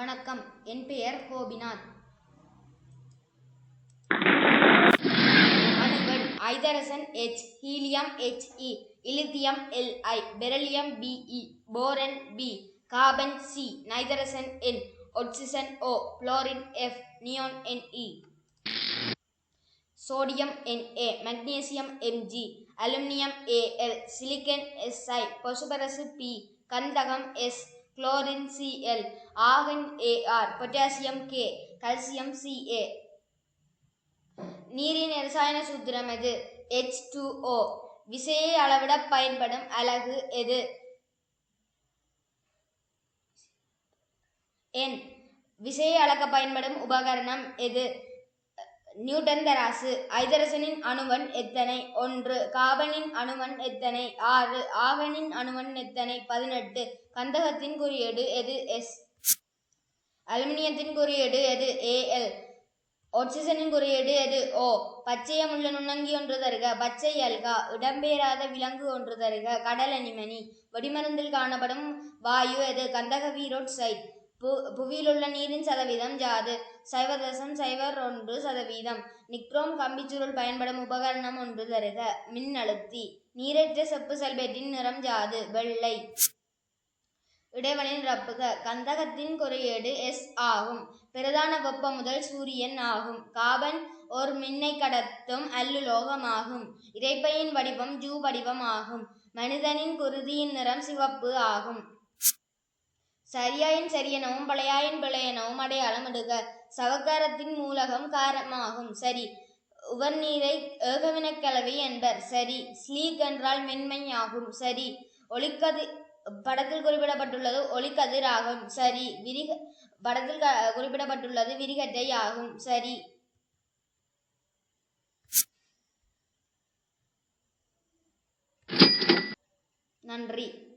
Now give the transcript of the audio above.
வணக்கம். என் பெயர் கோபிநாத். அணுகள் ஐதரசன் எச். ஹீலியம் ஹெச்இ இலித்தியம் LI பெரலியம் B E boron B. Carbon C. நைதரசன் N. ஒட்சிசன் O. Fluorine F. Neon N E sodium N A magnesium M G aluminium A L silicon S I phosphorus P. கந்தகம் S. Chlorine CL ஆகன் A R potassium K calcium C A நீரின் இரசாயன சூத்திரம் எது? H2O விசையை அளவிட பயன்படும் அலகு எது? என் விசையை அளக்க பயன்படும் உபகரணம் எது? நியூட்டன் தராசு ஐதரசனின் அணுவன் எத்தனை? ஒன்று காபனின் அணுவன் எத்தனை? ஆறு ஆகனின் அணுவன் எத்தனை? பதினெட்டு. கந்தகத்தின் குறியீடு எது? எஸ். அலுமினியத்தின் குறியீடு எது? ஏஎல் ஒட்சிசனின் குறியீடு எது? ஓ. பச்சையமுள்ள நுண்ணங்கி ஒன்று தருக பச்சை அல்கா. இடம்பெயராத விலங்கு ஒன்று தருக கடல் அனிமணி வெடிமருந்தில் காணப்படும் வாயு எது? கந்தக வீரோட் சைட் பு புவியிலுள்ள நீரின் சதவீதம் யாது? சைவதசம் சைவர் ஒன்று சதவீதம். நிக்ரோம் கம்பிச்சுருள் பயன்படும் உபகரணம் ஒன்று தருக. மின்னழுத்தி. நீரற்ற செப்பு சல்பேட்டின் நிறம் யாது? வெள்ளை. இடைவெளி ரப்புக கந்தகத்தின் குறியீடு எஸ் ஆகும். பிரதான வெப்ப முதல் சூரியன் ஆகும். காபன் ஒரு மின்னை கடத்தும் அல்லுலோகமாகும். இறைப்பையின் வடிவம் ஜூ வடிவம் ஆகும். மனிதனின் குருதியின் நிறம் சிவப்பு ஆகும். சரியாயின் சரியெனவும் பழையாயின் பிழையெனவும் அடையாளம் இடுக. சவக்காரத்தின் மூலகம் காரமாகும். சரி. உவர்நீரை ஏகவினக்கலவை என்பர். சரி. ஸ்லீக் என்றால் மென்மையாகும். சரி. ஒளிக்கதி படத்தில் குறிப்பிடப்பட்டுள்ளது ஒளிக்கதிர் ஆகும் சரி. விரிக படத்தில் க- குறிப்பிடப்பட்டுள்ளது விரிகட்டை ஆகும் சரி. நன்றி.